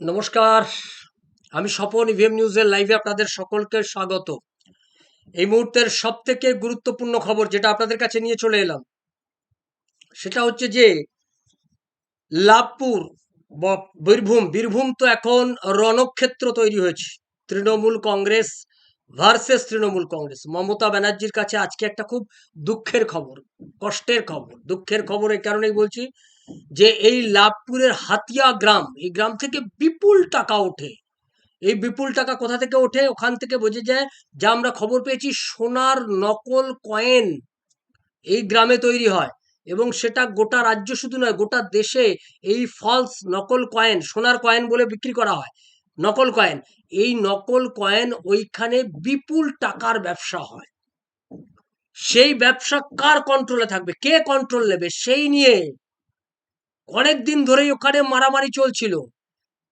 নমস্কার, আমি স্বপন ইভিএম নিউজের লাইভে আপনাদের সকলকে স্বাগত। এই মুহূর্তের সব থেকে গুরুত্বপূর্ণ খবর যেটা আপনাদের কাছে নিয়ে চলে এলাম, সেটা হচ্ছে যে, লাভপুর বীরভূম বীরভূম তো এখন রণক্ষেত্র তৈরি হয়েছে। তৃণমূল কংগ্রেস ভার্সেস তৃণমূল কংগ্রেস। মমতা ব্যানার্জির কাছে আজকে একটা খুব দুঃখের খবর, কষ্টের খবর। দুঃখের খবর এই কারণেই বলছি যে এই লাভপুরের হাতিয়া গ্রাম, এই গ্রাম থেকে বিপুল টাকা ওঠে। এই বিপুল টাকা কোথা থেকে ওঠে? ওখান থেকে বোঝা যায় যা আমরা খবর পেয়েছি, সোনার নকল কয়েন এই গ্রামে তৈরি হয় এবং সেটা গোটা রাজ্য শুধু নয়, গোটা দেশে এই ফলস নকল কয়েন, সোনার কয়েন বলে বিক্রি করা হয়। নকল কয়েন, এই নকল কয়েন ওইখানে বিপুল টাকার ব্যবসা হয়। সেই ব্যবসা কার কন্ট্রোলে থাকবে? কে কন্ট্রোল নেবে? সেই নিয়ে অনেক দিন ধরেই ওখানে মারামারি চলছিল।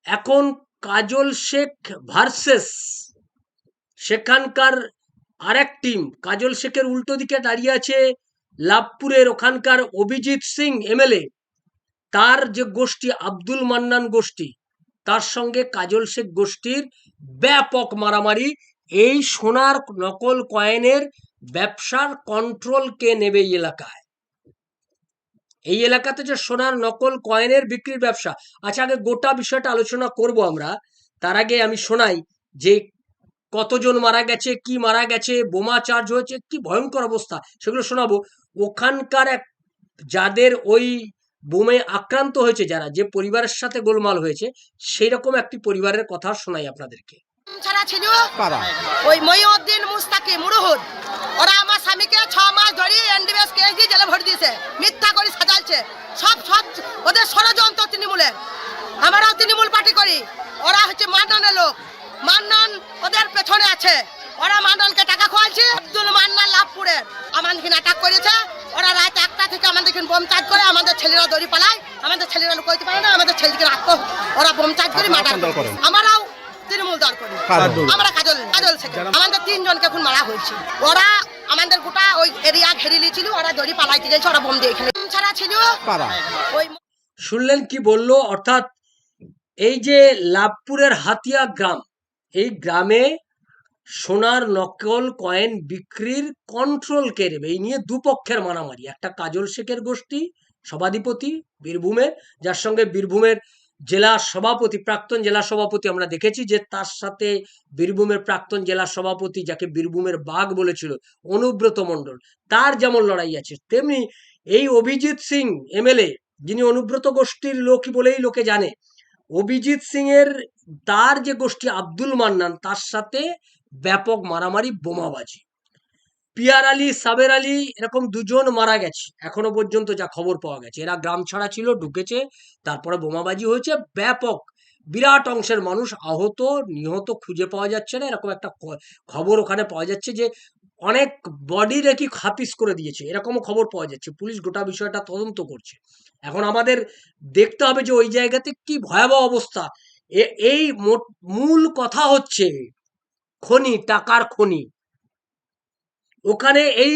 এখন কাজল শেখ ভার্সেস, সেখানকার আরেক টিম, কাজল শেখের উল্টো দিকে দাঁড়িয়ে আছে লাভপুরের ওখানকার অভিজিৎ সিং এমএলএ তার যে গোষ্ঠী, আব্দুল মান্নান গোষ্ঠী, তার সঙ্গে কাজল শেখ গোষ্ঠীর ব্যাপক মারামারি। এই সোনার নকল কয়েনের ব্যবসার কন্ট্রোল কে নেবে এলাকায়? এই এলাকাতে যে সোনার নকল কয়েনের বিক্রির ব্যবসা আচ্ছা আগে গোটা বিষয়টা আলোচনা করব আমরা। তার আগে আমি শোনাই যে কতজন মারা গেছে, কি মারা গেছে, বোমা চার্জ হয়েছে, কি ভয়ঙ্কর অবস্থা, সেগুলো শোনাবো। ওখানকার এক, যাদের ওই বোমে আক্রান্ত হয়েছে যারা, যে পরিবারের সাথে গোলমাল হয়েছে সেই রকম একটি পরিবারের কথা শোনাই আপনাদেরকে। ছাড়া ছিল? ওই মহিউদ্দিন মুরুহুদ। ওরা আমার স্বামীকে ছ মাস ধরে এনডিএস কেস দিয়ে জেলে ভরে দিয়েছে। মিথ্যা করে সাজালছে সব সব ওদের ষড়যন্ত্র তৃণমূলের। আমরাও তৃণমূল পার্টি করি। ওরা হচ্ছে মান্নানের লোক। মান্নান ওদের পেছনে আছে। ওরা মান্নানকে টাকা খোয়াইছে। আব্দুল মান্নান লাভপুরের। আমাদেরকে অ্যাটাক করেছে। ওরা রাত একটা থেকে আমাদেরকে বোম চার্জ করে আমাদের ছেলেরা দড়ি পালায়। আমাদের ছেলেরা লুকাইতে পারে না। আমাদের ছেলেকে ওরা বোম চার্জ করে মার্ডার আমরাও তৃণমূল দল করি। আমরা কাজল কাজল থেকে আমাদের তিনজনকে এখন মারা হয়েছে। ওরা আমাদের গোটা ওই এরিয়া ঘেরে নিয়েছিল ওরা দড়ি পালাইতে গেছে ওরা বোম দিয়ে এখানে ছাড়া ছিল। ওই শুনলেন কি বলল? অর্থাৎ এই যে লাভপুরের হাতিয়া গ্রাম এই গ্রামে সোনার নকল কয়েন বিক্রির কন্ট্রোল কে নেবে এই নিয়ে দুপক্ষের মারামারি। একটা কাজল শেখের গোষ্ঠী সভাধিপতি বীরভূমের যার সঙ্গে বীরভূমের জেলা সভাপতি, প্রাক্তন জেলা সভাপতি আমরা দেখেছি যে তার সাথে বীরভূমের প্রাক্তন জেলা সভাপতি যাকে বীরভূমের বাঘ বলেছিল, অনুব্রত মণ্ডল, তার যেমন লড়াই আছে, তেমনি এই অভিজিৎ সিং এমএলএ যিনি অনুব্রত গোষ্ঠীর লোক বলেই লোকে জানে, অভিজিৎ সিং এর তার যে গোষ্ঠী আব্দুল মান্নান, তার সাথে ব্যাপক মারামারি, বোমাবাজি। পিয়ার আলী, সাবের আলী, এরকম দুজন মারা গেছে। এখনও পর্যন্ত যা খবর পাওয়া গেছে। এরা গ্রাম ছাড়া ছিল, ঢুকেছে, তারপরে বোমাবাজি হয়েছে। ব্যাপক, বিরাট অংশের মানুষ আহত, নিহত খুঁজে পাওয়া যাচ্ছে না। এরকম একটা খবর ওখানে পাওয়া যাচ্ছে যে, অনেক বডি রেখি হাপিস করে দিয়েছে। এরকমও খবর পাওয়া যাচ্ছে। পুলিশ গোটা বিষয়টা তদন্ত করছে। এখন আমাদের দেখতে হবে যে ওই জায়গাতে কি ভয়াবহ অবস্থা। এই মূল কথা হচ্ছে, খনি, টাকার খনি। ওখানে এই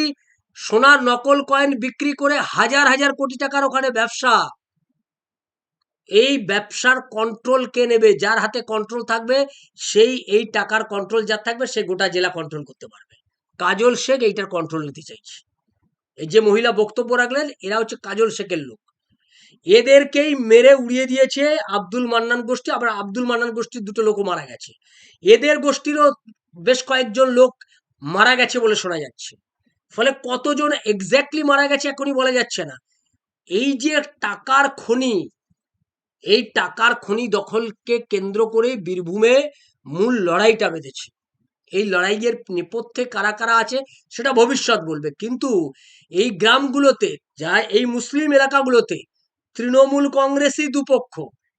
সোনার নকল কয়েন বিক্রি করে হাজার হাজার কোটি টাকার ওখানে ব্যবসা। এই ব্যবসার কন্ট্রোল কে নেবে, যার হাতে কন্ট্রোল থাকবে, সেই এই টাকার কন্ট্রোল যার থাকবে, সে গোটা জেলা কন্ট্রোল করতে পারবে। কাজল শেখ এইটার কন্ট্রোল নিতে চাইছে। এই যে মহিলা বক্তব্য রাখলেন, এরা হচ্ছে কাজল শেখের লোক। এদেরকেই মেরে উড়িয়ে দিয়েছে আব্দুল মান্নান গোষ্ঠী। আবার আব্দুল মান্নান গোষ্ঠীর দুটো লোকও মারা গেছে। এদের গোষ্ঠীরও বেশ কয়েকজন লোক মারা গেছে বলে শোনা যাচ্ছে। ফলে কতজন এক্স্যাক্টলি মারা গেছে এখনই বলা যাচ্ছে না। এই যে টাকার খনি, এই টাকার খনি দখলকে কেন্দ্র করে বীরভূমে মূল লড়াইটা বেঁধেছে। এই লড়াইয়ের নেপথ্যে কারা কারা আছে সেটা ভবিষ্যৎ বলবে। কিন্তু এই গ্রামগুলোতে, যা এই মুসলিম এলাকাগুলোতে তৃণমূল কংগ্রেসই দুপক্ষ,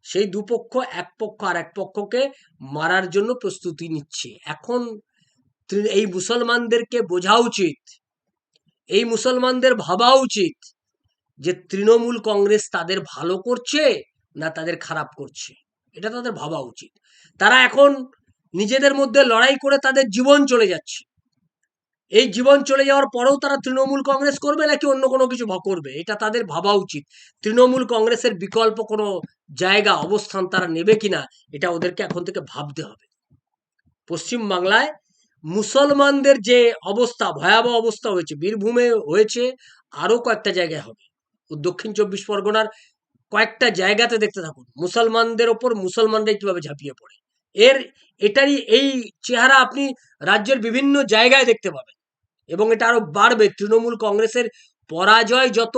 সেই দুপক্ষ এক পক্ষ আর এক পক্ষকে মারার জন্য প্রস্তুতি নিচ্ছে। এখন এই মুসলমানদেরকে বোঝা উচিত, এই মুসলমানদের ভাবা উচিত যে তৃণমূল কংগ্রেস তাদের ভালো করছে না তাদের খারাপ করছে। এটা তাদের ভাবা উচিত। তারা এখন নিজেদের মধ্যে লড়াই করে তাদের জীবন চলে যাচ্ছে। এই জীবন চলে যাওয়ার পরেও তারা তৃণমূল কংগ্রেস করবে নাকি অন্য কোনো কিছু করবে? এটা তাদের ভাবা উচিত। তৃণমূল কংগ্রেসের বিকল্প কোনো জায়গা, অবস্থান তারা নেবে কিনা, এটা ওদেরকে এখন থেকে ভাবতে হবে। পশ্চিম বাংলায় মুসলমানদের যে অবস্থা, ভয়াবহ অবস্থা হয়েছে, বীরভূমে হয়েছে আরও কয়েকটা জায়গায় হবে। দক্ষিণ চব্বিশ পরগনার কয়েকটা জায়গাতে দেখতে থাকুন, মুসলমানদের ওপর মুসলমানরাই কীভাবে ঝাঁপিয়ে পড়ে। এর, এটারই এই চেহারা আপনি রাজ্যের বিভিন্ন জায়গায় দেখতে পাবেন। এবং এটা আরও বাড়বে। তৃণমূল কংগ্রেসের পরাজয় যত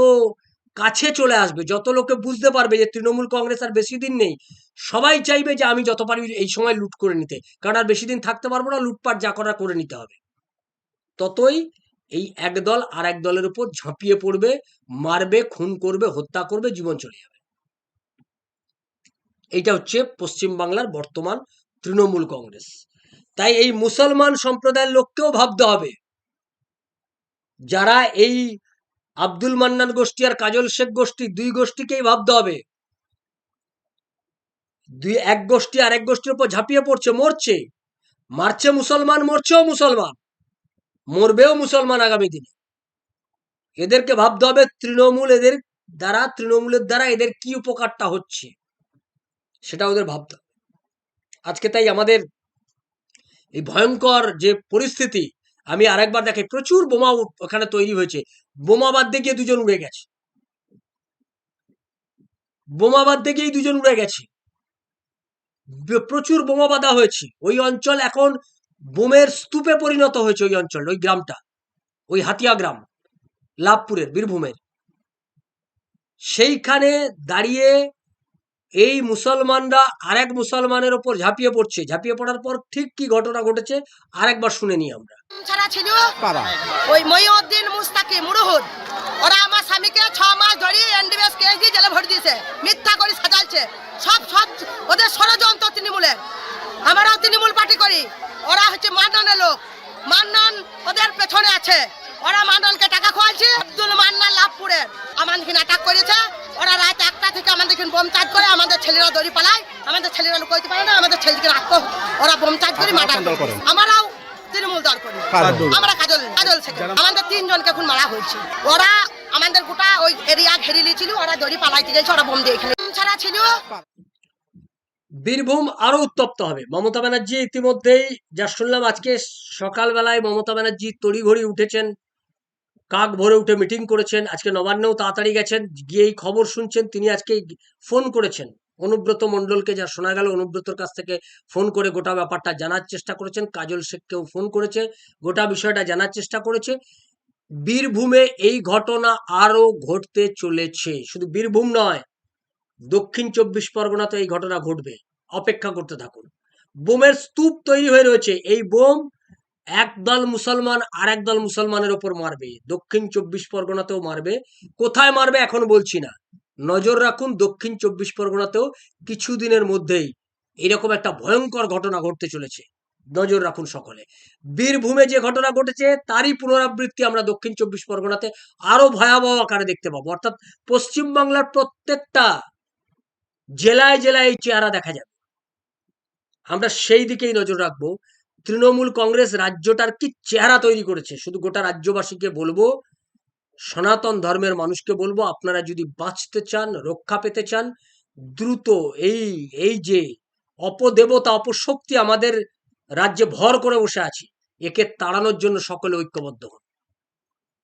কাছে চলে আসবে। যত লোকে বুঝতে পারবে যে তৃণমূল কংগ্রেস আর বেশি দিন নেই, সবাই চাইবে যে আমি যত পারি এই সময় লুট করে নিতে। কারণ আর বেশি দিন থাকতে পারব না, লুটপাট যা করা করে নিতে হবে। ততই এই এক দল আর এক দলের উপর ঝাঁপিয়ে পড়বে, মারবে, খুন করবে, হত্যা করবে, জীবন চলে যাবে। এইটা হচ্ছে পশ্চিম বাংলার বর্তমান তৃণমূল কংগ্রেস। তাই এই মুসলমান সম্প্রদায়ের লোককেও ভাবতে হবে। যারা এই আব্দুল মান্নান গোষ্ঠী আর কাজল শেখ গোষ্ঠী দুই গোষ্ঠীকেই ভাবতে হবে। দুই, এক গোষ্ঠী আর এক গোষ্ঠীর উপর ঝাঁপিয়ে পড়ছে, মরছে। মারছে মুসলমান, মরছেও মুসলমান, মরবেও মুসলমান আগামী দিনে। এদেরকে ভাবতে হবে তৃণমূল এদের দ্বারা, তৃণমূলের দ্বারা এদের কি উপকারটা হচ্ছে, সেটা ওদের ভাবতে হবে। আজকে তাই আমাদের এই ভয়ঙ্কর যে পরিস্থিতি আমি আরেকবার দেখে, প্রচুর বোমা ওখানে তৈরি হয়েছে। বোমা বাদ গিয়ে দুজন উড়ে গেছে। বোমা বাদ গিয়েই দুজন উড়ে গেছে। প্রচুর বোমা বাঁধা হয়েছে। ওই অঞ্চল এখন বোমের স্তূপে পরিণত হয়েছে ওই অঞ্চল, ওই গ্রামটা। ওই হাতিয়া গ্রাম, লাভপুরের, বীরভূমের। সেইখানে দাঁড়িয়ে এই মুসলমানরা আরেক মুসলমানের ওপর ঝাঁপিয়ে পড়ছে। ঝাঁপিয়ে পড়ার পর ঠিক কি ঘটনা ঘটেছে? আরেকবার শুনে নিই আমরা। ছাড়া ছিল ওই মহিউদ্দিন মুস্তাকি মুরহুদ। ওরা আমার স্বামীকে ছ মাস ধরে কেস দিয়ে জেলে ভরে দিয়েছে। মিথ্যা করে সাজালছে সব সব ওদের ষড়যন্ত্র তৃণমূলের আমরাও তৃণমূল পার্টি করি। ওরা হচ্ছে মান্নানের লোক। মান্নান ওদের পেছনে আছে। ওরা মান্নানকে টাকা খোয়ালছে আব্দুল মান্নান লাভপুরের। আমাদেরকে অ্যাটাক করেছে। ওরা রাত একটা থেকে আমাদেরকে বোম চার্জ করে আমাদের ছেলেরা দড়ি পালায়। আমাদের ছেলেরা লুকাইতে পারে না আমাদের ছেলেকে রাখতো ওরা বোম চার্জ করে মার্ডার? আমরাও তৃণমূল দল করি। আমরা কাজল কাজল আমাদের তিনজনকে এখন মারা হয়েছে। ওরা আমাদের গোটা ওই এরিয়া ঘেরে নিয়েছিল ওরা দড়ি পালাইতে গেছে ওরা বোম দিয়ে এখানে ছাড়া ছিল। বীরভূম আরও উত্তপ্ত হবে। মমতা ব্যানার্জি ইতিমধ্যেই যা শুনলাম আজকে সকালবেলায় মমতা ব্যানার্জি তড়িঘড়ি উঠেছেন কাক ভরে উঠে মিটিং করেছেন, আজকে নবান্নেও তাড়াতাড়ি গেছেন গিয়ে এই খবর শুনছেন, তিনি আজকে ফোন করেছেন। অনুব্রত মণ্ডলকে যা শোনা গেল, অনুব্রতর কাছ থেকে ফোন করে গোটা ব্যাপারটা জানার চেষ্টা করেছেন, কাজল শেখকেও ফোন করেছে, গোটা বিষয়টা জানার চেষ্টা করেছে। বীরভূমে এই ঘটনা আরও ঘটতে চলেছে, শুধু বীরভূম নয়, দক্ষিণ চব্বিশ পরগনাতে এই ঘটনা ঘটবে, অপেক্ষা করতে থাকুন। বোমের স্তূপ তৈরি হয়ে রয়েছে, এই বোম একদল মুসলমান আর দল মুসলমানের ওপর মারবে। দক্ষিণ চব্বিশ পরগনাতেও মারবে। কোথায় মারবে এখন বলছি না। নজর রাখুন, দক্ষিণ চব্বিশ পরগনাতেও কিছুদিনের মধ্যেই এরকম একটা ভয়ঙ্কর ঘটনা ঘটতে চলেছে। নজর রাখুন সকলে। বীরভূমে যে ঘটনা ঘটেছে, তারই পুনরাবৃত্তি আমরা দক্ষিণ চব্বিশ পরগনাতে আরও ভয়াবহ আকারে দেখতে পাবো। অর্থাৎ পশ্চিমবাংলার প্রত্যেকটা জেলায় জেলায় এই চেহারা দেখা যাবে। আমরা সেই দিকেই নজর রাখব। তৃণমূল কংগ্রেস রাজ্যটার কি চেহারা তৈরি করেছে? শুধু গোটা রাজ্যবাসীকে বলব, সনাতন ধর্মের মানুষকে বলব, আপনারা যদি বাঁচতে চান, রক্ষা পেতে চান, দ্রুত এই এই যে অপদেবতা, অপশক্তি আমাদের রাজ্যে ভর করে বসে আছে, একে তাড়ানোর জন্য সকলে ঐক্যবদ্ধ হন।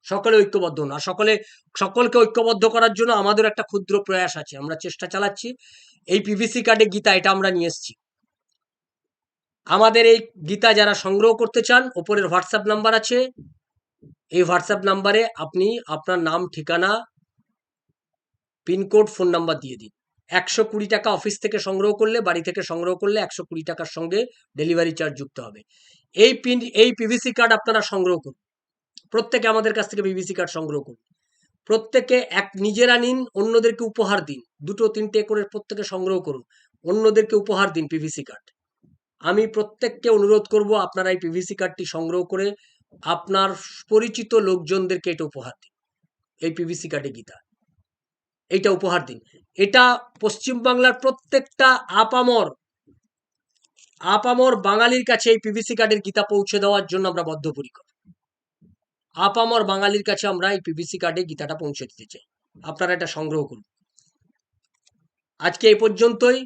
সকলে ঐক্যবদ্ধ হন। আর সকলে, সকলকে ঐক্যবদ্ধ করার জন্য আমাদের একটা ক্ষুদ্র প্রয়াস আছে। আমরা চেষ্টা চালাচ্ছি। এই পিভিসি কার্ডে গীতা, এটা আমরা নিয়ে এসেছি। আমাদের এই গীতা যারা সংগ্রহ করতে চান, ওপরের হোয়াটসঅ্যাপ নাম্বার আছে। এই হোয়াটসঅ্যাপ নাম্বারে আপনি আপনার নাম, ঠিকানা পিনকোড ফোন নাম্বার দিয়ে দিন। একশো কুড়ি টাকা অফিস থেকে সংগ্রহ করলে, বাড়ি থেকে সংগ্রহ করলে একশো কুড়ি টাকার সঙ্গে ডেলিভারি চার্জ যুক্ত হবে। এই পিন এই পিভিসি কার্ড আপনারা সংগ্রহ করুন। প্রত্যেকে আমাদের কাছ থেকে পিভিসি কার্ড সংগ্রহ করুন। প্রত্যেকে এক, নিজেরা নিন, অন্যদেরকে উপহার দিন। দুটো, তিনটে করে প্রত্যেকে সংগ্রহ করুন। অন্যদেরকে উপহার দিন পিভিসি কার্ড আমি প্রত্যেককে অনুরোধ করব আপনারা এই পিভিসি কার্ডটি সংগ্রহ করে আপনার পরিচিত লোকজনদেরকে এটা উপহার দিন। এই পিভিসি কার্ডে গীতা। এইটা উপহার দিন। এটা পশ্চিমবাংলার প্রত্যেকটা আপামর আপামর বাঙালির কাছে এই পিভিসি কার্ডের গীতা পৌঁছে দেওয়ার জন্য আমরা বদ্ধপরিকর। আপামর বাঙালির কাছে আমরা এই পিভিসি কার্ডে গীতাটা পৌঁছে দিতে চাই। আপনারা এটা সংগ্রহ করুন। আজকে এই পর্যন্তই।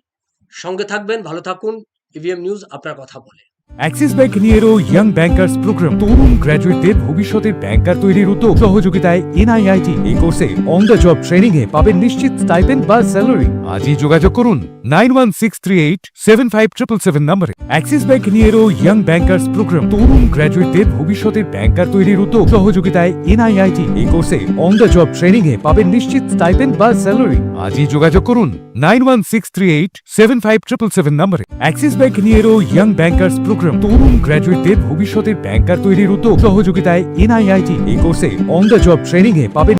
সঙ্গে থাকবেন, ভালো থাকুন। ইভিএম নিউজ আপনার কথা বলে অ্যাক্সিস ব্যাংক নিয়ে এলো ইয়াং ব্যাংকার্স প্রোগ্রাম তরুণ গ্র্যাজুয়েটদের ভবিষ্যতের ব্যাংকার তৈরির উদ্যোগ। সহযোগিতায় এনআইআইটি এই কোর্সে অন দ্য জব ট্রেনিং এ পাবেন নিশ্চিত স্টাইপেন্ড বা স্যালারি আজই যোগাযোগ করুন nine one six three eight seven five triple seven নম্বরে। অ্যাক্সিস ব্যাংক নিয়ে এলো ইয়াং ব্যাংকার্স প্রোগ্রাম তরুণ গ্র্যাজুয়েটদের ভবিষ্যতের ব্যাংকার তৈরির উদ্যোগ। সহযোগিতায় এনআইআইটি এই কোর্সে অন দ্য জব ট্রেনিং এ পাবেন নিশ্চিত স্টাইপেন্ড বা স্যালারি আজই যোগাযোগ করুন nine one six three eight seven five triple seven নম্বরে। অ্যাক্সিস ব্যাংক নিয়ে এলো ইয়াং ব্যাংকার্স প্রোগ্রাম তরুণ গ্র্যাজুয়েটদের ভবিষ্যতের ব্যাংকার তৈরির উদ্যোগ সহযোগিতায় এনআইআইটি এই কোর্সে অন দ্য জব ট্রেনিং এ পাবেন